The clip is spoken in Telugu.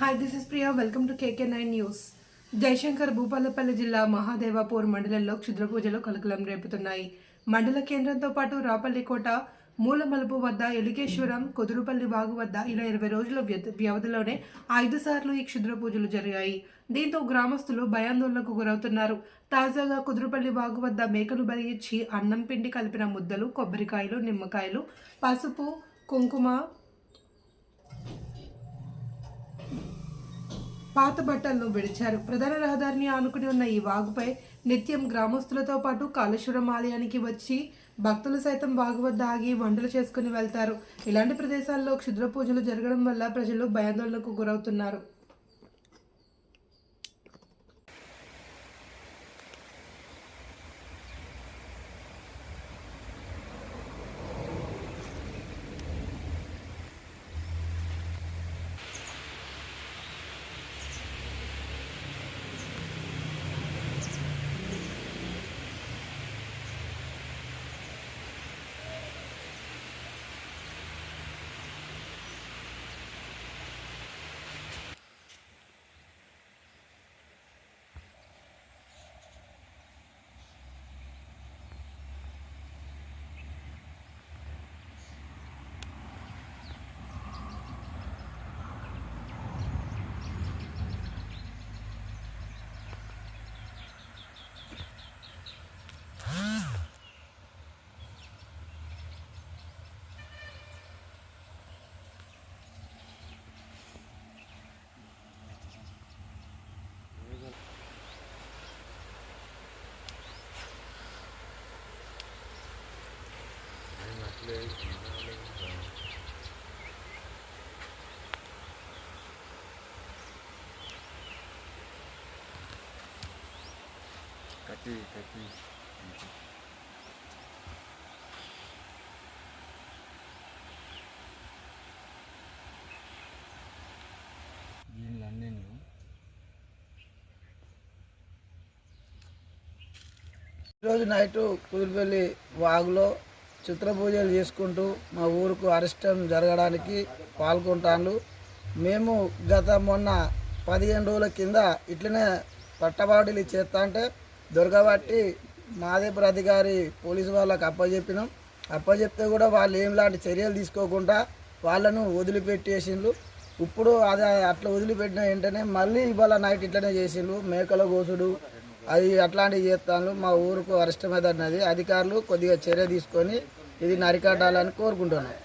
Hi this is Priya welcome to KK nine news Jayashankar Bhupalpally జిల్లా మహాదేవాపూర్ మండలంలో క్షుద్ర పూజలు కలకలం రేపుతున్నాయి. మండల కేంద్రంతో పాటు రాపల్లికోట మూలమలుపు వద్ద ఎలికేశ్వరం కుదురుపల్లి వాగు వద్ద ఇలా ఇరవై రోజుల వ్యవధిలోనే ఐదు సార్లు ఈ క్షుద్ర పూజలు జరిగాయి. దీంతో గ్రామస్తులు భయాందోళనకు గురవుతున్నారు. తాజాగా కుదురుపల్లి వాగు వద్ద మేకలు బలి ఇచ్చి అన్నం పిండి కలిపిన ముద్దలు కొబ్బరికాయలు నిమ్మకాయలు పసుపు కుంకుమ పాత బట్టలను విడిచారు. ప్రధాన రహదారిని ఆనుకుని ఉన్న ఈ వాగుపై నిత్యం గ్రామస్తులతో పాటు కాళేశ్వరం ఆలయానికి వచ్చి భక్తులు సైతం వాగు వద్ద ఆగి వంటలు చేసుకుని వెళ్తారు. ఇలాంటి ప్రదేశాల్లో క్షుద్ర పూజలు జరగడం వల్ల ప్రజలు భయాందోళనకు గురవుతున్నారు. కత్తి కత్తి దీనిలన్నీ ఈరోజు నైట్ కుదిరిపల్లి వాగులో చిత్ర పూజలు చేసుకుంటూ మా ఊరుకు అరిష్టం జరగడానికి పాల్గొంటాను మేము గత మొన్న పదిహేను రోజుల కింద ఇట్లనే పట్టబాటులు చేస్తా అంటే దొరకబట్టి మాదేపుర అధికారి పోలీసు వాళ్ళకి అప్పచెప్పినాం అప్పచెప్తే కూడా వాళ్ళు ఏం లాంటి చర్యలు తీసుకోకుండా వాళ్ళను వదిలిపెట్టేసిండ్రు ఇప్పుడు అది అట్లా వదిలిపెట్టిన వెంటనే మళ్ళీ ఇవాళ నైట్ ఇట్లనే చేసిండ్రు. మేకల కోసుడు అది అట్లాంటివి చేస్తాను. మా ఊరుకు అరిష్టమైనది అధికారులు కొద్దిగా చర్య తీసుకొని ఇది నరికట్టాలని కోరుకుంటున్నాం.